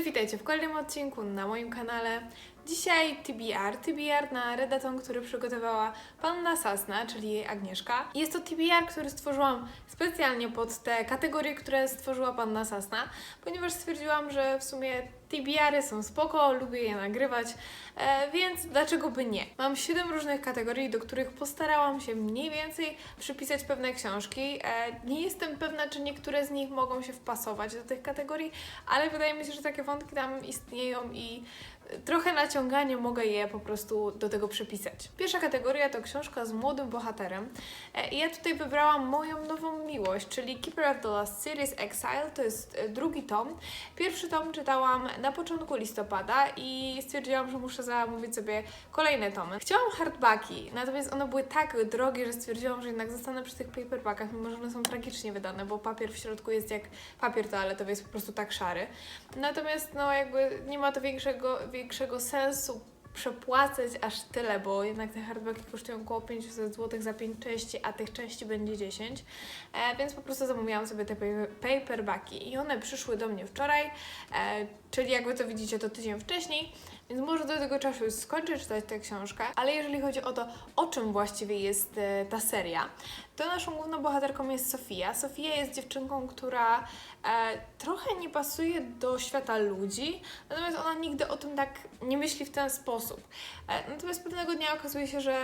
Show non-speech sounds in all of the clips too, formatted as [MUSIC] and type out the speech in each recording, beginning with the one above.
Cześć, witajcie w kolejnym odcinku na moim kanale. Dzisiaj TBR, TBR na redaton, który przygotowała Panna Sasna, czyli jej Agnieszka. Jest to TBR, który stworzyłam specjalnie pod te kategorie, które stworzyła Panna Sasna, ponieważ stwierdziłam, że w sumie TBR-y są spoko, lubię je nagrywać, e, więc dlaczego by nie? Mam 7 różnych kategorii, do których postarałam się mniej więcej przypisać pewne książki. E, nie jestem pewna, czy niektóre z nich mogą się wpasować do tych kategorii, ale wydaje mi się, że takie wątki tam istnieją i trochę naciąganie mogę je po prostu do tego przypisać. Pierwsza kategoria to książka z młodym bohaterem. E, I ja tutaj wybrałam moją nową miłość, czyli Keeper of the Last Series Exile. To jest e, drugi tom. Pierwszy tom czytałam na początku listopada i stwierdziłam, że muszę zamówić sobie kolejne tomy. Chciałam hardbacki, natomiast one były tak drogie, że stwierdziłam, że jednak zostanę przy tych paperbackach, mimo że one są tragicznie wydane, bo papier w środku jest jak papier toaletowy, jest po prostu tak szary. Natomiast no jakby nie ma to większego, większego sensu przepłacać aż tyle, bo jednak te hardbacki kosztują około 500 zł za 5 części, a tych części będzie 10, e, więc po prostu zamówiłam sobie te paper- paperbacki i one przyszły do mnie wczoraj, e, czyli jakby to widzicie to tydzień wcześniej, więc może do tego czasu już skończę czytać tę książkę, ale jeżeli chodzi o to, o czym właściwie jest e, ta seria, to naszą główną bohaterką jest Sofia. Sofia jest dziewczynką, która e, trochę nie pasuje do świata ludzi, natomiast ona nigdy o tym tak nie myśli w ten sposób. E, natomiast pewnego dnia okazuje się, że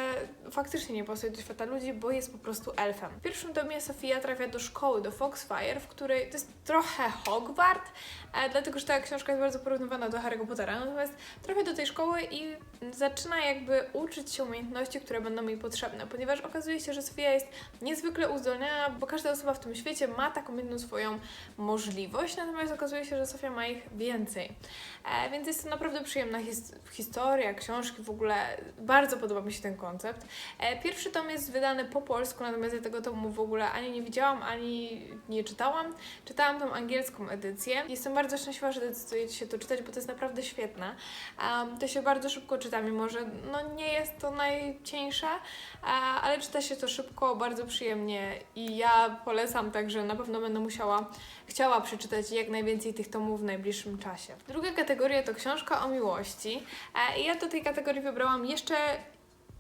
faktycznie nie pasuje do świata ludzi, bo jest po prostu elfem. W pierwszym tomie Sofia trafia do szkoły, do Foxfire, w której to jest trochę Hogwart, e, dlatego że ta książka jest bardzo porównywana do Harry'ego Pottera, natomiast trafia do tej szkoły i zaczyna jakby uczyć się umiejętności, które będą jej potrzebne, ponieważ okazuje się, że Sofia jest niezwykle uzdolniona, bo każda osoba w tym świecie ma taką jedną swoją możliwość, natomiast okazuje się, że Sofia ma ich więcej. E, więc jest to naprawdę przyjemna his- historia, książki, w ogóle bardzo podoba mi się ten koncept. E, pierwszy tom jest wydany po polsku, natomiast ja tego tomu w ogóle ani nie widziałam, ani nie czytałam. Czytałam tą angielską edycję. Jestem bardzo szczęśliwa, że decydujecie się to czytać, bo to jest naprawdę świetne. Um, to się bardzo szybko czyta, mimo że no, nie jest to najcieńsze, a, ale czyta się to szybko, bardzo przyjemnie i ja polecam, także na pewno będę musiała, chciała przeczytać jak najwięcej tych tomów w najbliższym czasie. Druga kategoria to książka o miłości e, i ja do tej kategorii wybrałam jeszcze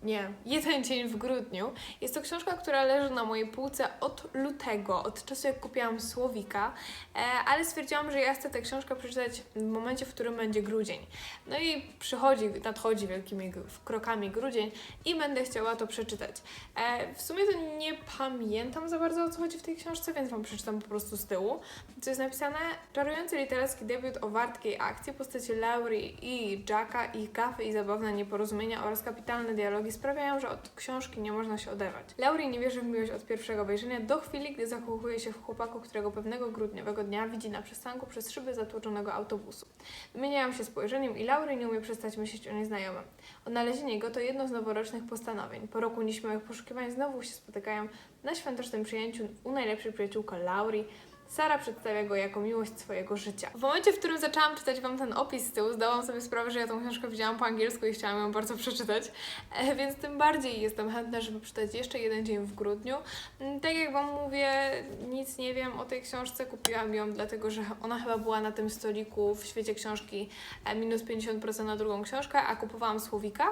nie, jeden dzień w grudniu. Jest to książka, która leży na mojej półce od lutego, od czasu jak kupiłam Słowika, e, ale stwierdziłam, że ja chcę tę książkę przeczytać w momencie, w którym będzie grudzień. No i przychodzi, nadchodzi wielkimi krokami grudzień i będę chciała to przeczytać. E, w sumie to nie pamiętam za bardzo o co chodzi w tej książce, więc Wam przeczytam po prostu z tyłu. Co jest napisane? Czarujący literacki debiut o wartkiej akcji, postaci Laurie i Jacka, ich gafy i zabawne nieporozumienia oraz kapitalne dialogi sprawiają, że od książki nie można się oderwać. Laurie nie wierzy w miłość od pierwszego wejrzenia do chwili, gdy zakochuje się w chłopaku, którego pewnego grudniowego dnia widzi na przystanku przez szyby zatłoczonego autobusu. Wymieniają się spojrzeniem i Laurie nie umie przestać myśleć o nieznajomym. Odnalezienie go to jedno z noworocznych postanowień. Po roku nieśmiałych poszukiwań znowu się spotykają na świątecznym przyjęciu u najlepszej przyjaciółka Laurie. Sara przedstawia go jako miłość swojego życia. W momencie, w którym zaczęłam czytać Wam ten opis z tyłu, zdałam sobie sprawę, że ja tą książkę widziałam po angielsku i chciałam ją bardzo przeczytać, e, więc tym bardziej jestem chętna, żeby przeczytać jeszcze jeden dzień w grudniu. Mm, Tak jak Wam mówię, nic nie wiem o tej książce, kupiłam ją dlatego, że ona chyba była na tym stoliku w świecie książki e, minus 50% na drugą książkę, a kupowałam Słowika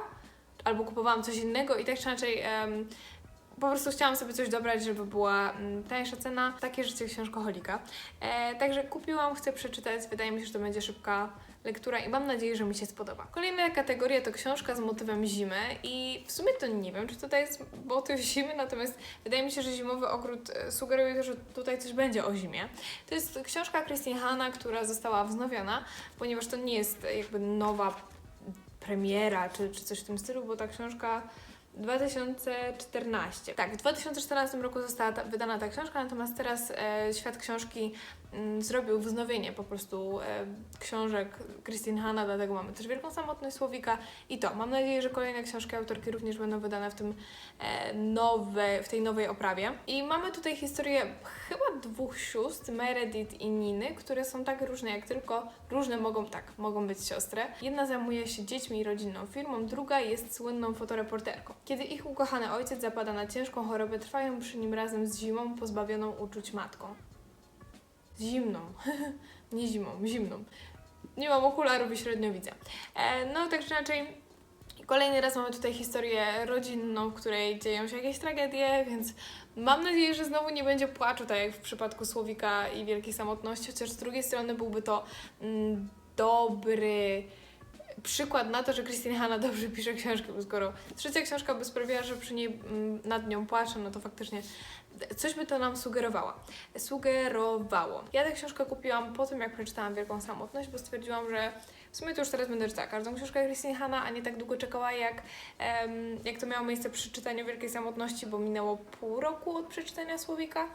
albo kupowałam coś innego i tak czy inaczej em, po prostu chciałam sobie coś dobrać, żeby była mm, tańsza cena. Takie życie książkoholika. E, także kupiłam, chcę przeczytać. Wydaje mi się, że to będzie szybka lektura i mam nadzieję, że mi się spodoba. Kolejna kategoria to książka z motywem zimy i w sumie to nie wiem, czy tutaj jest motyw zimy, natomiast wydaje mi się, że Zimowy Ogród e, sugeruje, że tutaj coś będzie o zimie. To jest książka Christine Hanna, która została wznowiona, ponieważ to nie jest jakby nowa premiera czy, czy coś w tym stylu, bo ta książka 2014. Tak, w 2014 roku została ta, wydana ta książka, natomiast teraz e, świat książki zrobił wznowienie po prostu e, książek Christine Hanna, dlatego mamy też Wielką Samotność Słowika i to. Mam nadzieję, że kolejne książki autorki również będą wydane w tym e, nowe, w tej nowej oprawie. I mamy tutaj historię chyba dwóch sióstr, Meredith i Niny, które są tak różne, jak tylko różne mogą, tak, mogą być siostry. Jedna zajmuje się dziećmi i rodzinną firmą, druga jest słynną fotoreporterką. Kiedy ich ukochany ojciec zapada na ciężką chorobę, trwają przy nim razem z zimą, pozbawioną uczuć matką. Zimną. [LAUGHS] Nie zimą, zimną. nie mam okularów i średnio widzę. E, no tak czy inaczej, kolejny raz mamy tutaj historię rodzinną, w której dzieją się jakieś tragedie, więc mam nadzieję, że znowu nie będzie płaczu, tak jak w przypadku Słowika i Wielkiej Samotności, chociaż z drugiej strony byłby to mm, dobry przykład na to, że Christine Hanna dobrze pisze książkę, bo skoro trzecia książka by sprawiła, że przy niej mm, nad nią płaczę, no to faktycznie coś by to nam sugerowało. Sugerowało. Ja tę książkę kupiłam po tym, jak przeczytałam Wielką Samotność, bo stwierdziłam, że w sumie to już teraz będę czytała każdą książkę Christine Hanna, a nie tak długo czekała, jak, jak to miało miejsce przy czytaniu Wielkiej Samotności, bo minęło pół roku od przeczytania Słowika.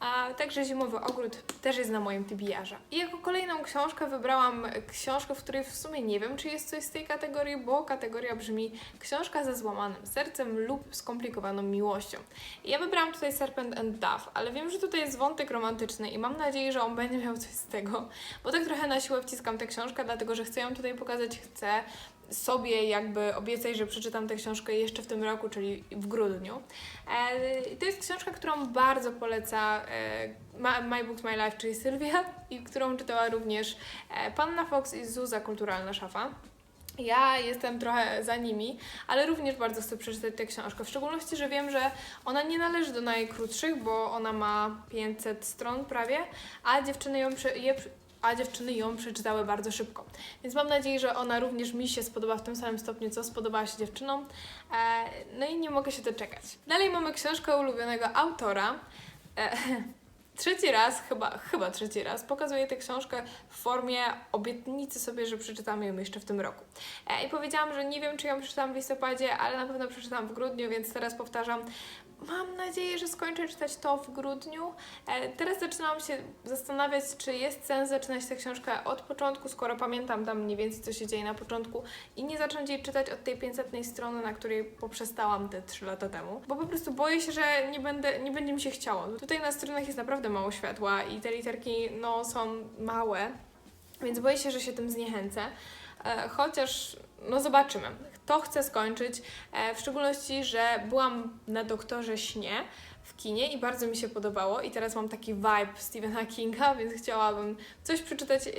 A także Zimowy Ogród też jest na moim TBR-ze. I jako kolejną książkę wybrałam książkę, w której w sumie nie wiem, czy jest coś z tej kategorii, bo kategoria brzmi książka ze złamanym sercem lub skomplikowaną miłością. I ja wybrałam tutaj Serpent and Dove, ale wiem, że tutaj jest wątek romantyczny i mam nadzieję, że on będzie miał coś z tego, bo tak trochę na siłę wciskam tę książkę, dlatego że chcę ją tutaj pokazać, chcę sobie jakby obiecać, że przeczytam tę książkę jeszcze w tym roku, czyli w grudniu. E, to jest książka, którą bardzo poleca e, My Books, My Life, czyli Sylwia i którą czytała również e, Panna Fox i Zuza Kulturalna Szafa. Ja jestem trochę za nimi, ale również bardzo chcę przeczytać tę książkę. W szczególności, że wiem, że ona nie należy do najkrótszych, bo ona ma 500 stron prawie, a dziewczyny ją, prze, je, a dziewczyny ją przeczytały bardzo szybko. Więc mam nadzieję, że ona również mi się spodoba w tym samym stopniu, co spodobała się dziewczynom. E, no i nie mogę się doczekać. Dalej mamy książkę ulubionego autora. E, [LAUGHS] trzeci raz, chyba, chyba trzeci raz, pokazuję tę książkę w formie obietnicy sobie, że przeczytamy ją jeszcze w tym roku. E, I powiedziałam, że nie wiem, czy ją przeczytam w listopadzie, ale na pewno przeczytam w grudniu, więc teraz powtarzam. Mam nadzieję, że skończę czytać to w grudniu. E, teraz zaczynam się zastanawiać, czy jest sens zaczynać tę książkę od początku, skoro pamiętam tam mniej więcej, co się dzieje na początku i nie zacząć jej czytać od tej 500 strony, na której poprzestałam te 3 lata temu. Bo po prostu boję się, że nie, będę, nie będzie mi się chciało. Tutaj na stronach jest naprawdę mało światła i te literki no, są małe, więc boję się, że się tym zniechęcę. E, chociaż, no zobaczymy. To chcę skończyć, e, w szczególności, że byłam na Doktorze Śnie w kinie i bardzo mi się podobało i teraz mam taki vibe Stephena Kinga, [LAUGHS] więc chciałabym coś przeczytać, e,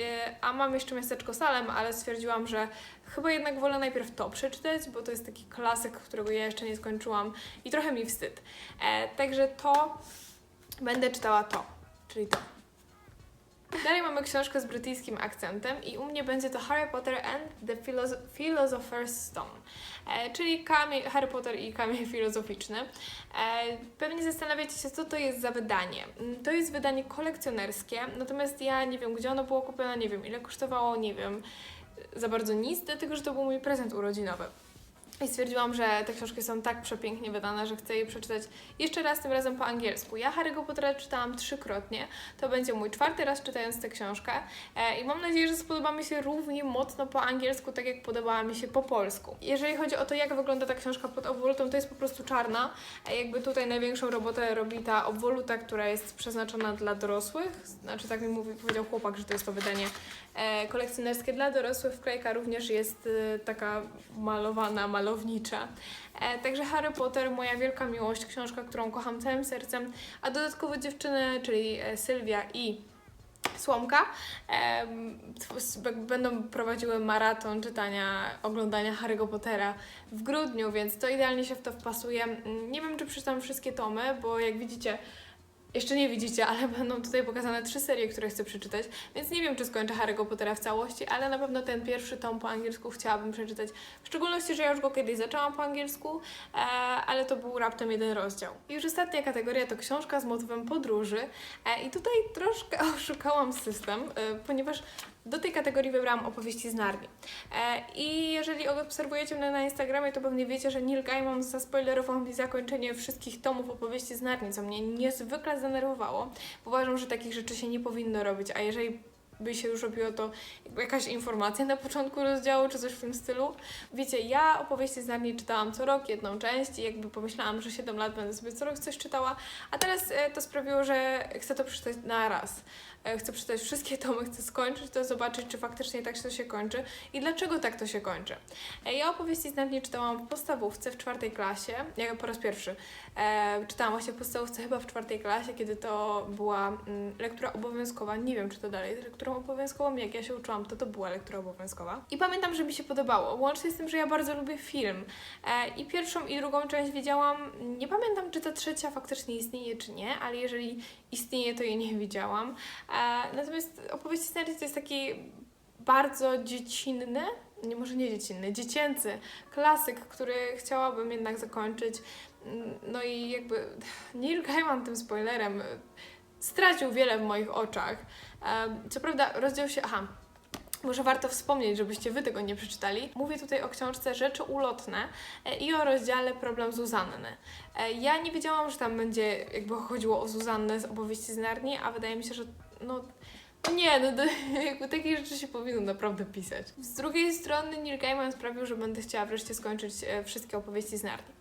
a mam jeszcze Miasteczko Salem, ale stwierdziłam, że chyba jednak wolę najpierw to przeczytać, bo to jest taki klasyk, którego ja jeszcze nie skończyłam i trochę mi wstyd. E, także to będę czytała to, czyli to. Dalej mamy książkę z brytyjskim akcentem i u mnie będzie to Harry Potter and the Philosoph- Philosopher's Stone, e, czyli kamień, Harry Potter i kamień [LAUGHS] filozoficzny. E, pewnie zastanawiacie się, co to jest za wydanie. Mm, To jest wydanie kolekcjonerskie, natomiast ja nie wiem, gdzie ono było kupione, nie wiem, ile kosztowało, nie wiem za bardzo nic, dlatego że to był mój prezent urodzinowy. I stwierdziłam, że te książki są tak przepięknie wydane, że chcę je przeczytać jeszcze raz, tym razem po angielsku. Ja Harry'ego Pottera czytałam trzykrotnie. To będzie mój czwarty raz czytając tę książkę. E, I mam nadzieję, że spodoba mi się równie mocno po angielsku, tak jak podobała mi się po polsku. Jeżeli chodzi o to, jak wygląda ta książka pod obwolutą, to jest po prostu czarna. E, jakby tutaj największą robotę robi ta obwoluta, która jest przeznaczona dla dorosłych. Znaczy, tak mi mówi, powiedział chłopak, że to jest to wydanie kolekcjonerskie dla dorosłych. Wklejka również jest e, taka malowana, malownicza. E, także Harry Potter, moja wielka miłość, książka, którą kocham całym sercem, a dodatkowo dziewczyny, czyli e, Sylwia i Słomka będą prowadziły maraton czytania, oglądania Harry'ego Pottera w grudniu, więc to idealnie się w to wpasuje. Mm, Nie wiem, czy przeczytam wszystkie tomy, bo jak widzicie, jeszcze nie widzicie, ale [LAUGHS] będą tutaj pokazane trzy serie, które chcę przeczytać, więc nie wiem, czy skończę Harry'ego Pottera w całości, ale na pewno ten pierwszy tom po angielsku chciałabym przeczytać. W szczególności, że ja już go kiedyś zaczęłam po angielsku, e, ale to był raptem jeden rozdział. I już ostatnia kategoria to książka z motywem podróży e, i tutaj troszkę [LAUGHS] oszukałam system, e, ponieważ do tej kategorii wybrałam opowieści z Narni. E, I jeżeli obserwujecie mnie na Instagramie, to pewnie wiecie, że Neil Gaiman zaspoilerował mi zakończenie wszystkich tomów opowieści z Narni, co mnie niezwykle zdenerwowało. Uważam, że takich rzeczy się nie powinno robić, a jeżeli by się już robiło to jakaś informacja na początku rozdziału, czy coś w tym stylu. Wiecie, ja opowieści z Narni czytałam co rok, jedną część i jakby pomyślałam, że 7 lat będę sobie co rok coś czytała, a teraz e, to sprawiło, że chcę to przeczytać na raz. E, Chcę przeczytać wszystkie tomy, chcę skończyć to, zobaczyć, czy faktycznie tak to się kończy i dlaczego tak to się kończy. E, Ja opowieści z Narni czytałam w podstawówce w czwartej klasie, ja po raz pierwszy. E, czytałam właśnie w podstawówce chyba w czwartej klasie, kiedy to była mm, lektura obowiązkowa, nie wiem, czy to dalej jest lekturą obowiązkową. Jak ja się uczyłam, to to była lektura obowiązkowa. I pamiętam, że mi się podobało. Łącznie z tym, że ja bardzo lubię film. E, I pierwszą i drugą część widziałam. Nie pamiętam, czy ta trzecia faktycznie istnieje, czy nie, ale jeżeli istnieje, to jej nie widziałam. E, natomiast opowieści z Narni to jest taki bardzo dziecinny, nie może nie dziecinny, dziecięcy klasyk, który chciałabym jednak zakończyć. Mm, No i jakby [LAUGHS] Neil Gaiman tym spoilerem stracił wiele w moich oczach. Em, Co prawda rozdział się... Aha, może warto wspomnieć, żebyście wy tego nie przeczytali. Mówię tutaj o książce Rzeczy ulotne e, i o rozdziale Problem Zuzanny. E, Ja nie wiedziałam, że tam będzie jakby chodziło o Zuzannę z opowieści z Narni, a wydaje mi się, że no nie, no to, [LAUGHS] jakby takie rzeczy się powinno naprawdę pisać. Z drugiej strony Neil Gaiman sprawił, że będę chciała wreszcie skończyć e, wszystkie opowieści z Narni.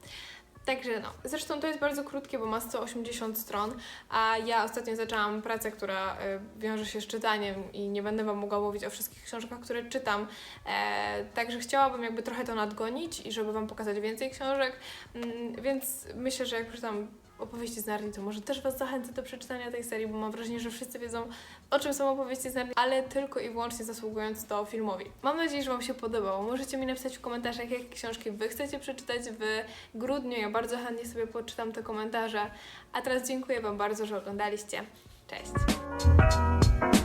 Także no, zresztą to jest bardzo krótkie, bo ma 180 stron, a ja ostatnio zaczęłam pracę, która e, wiąże się z czytaniem i nie będę Wam mogła mówić o wszystkich książkach, które czytam, e, także chciałabym jakby trochę to nadgonić i żeby Wam pokazać więcej książek, mm, więc myślę, że jak przeczytam opowieści z Narni, to może też Was zachęcę do przeczytania tej serii, bo mam wrażenie, że wszyscy wiedzą, o czym są opowieści z Narni, ale tylko i wyłącznie zasługując to filmowi. Mam nadzieję, że Wam się podobało. Możecie mi napisać w komentarzach, jakie książki Wy chcecie przeczytać w grudniu. Ja bardzo chętnie sobie poczytam te komentarze. A teraz dziękuję Wam bardzo, że oglądaliście. Cześć!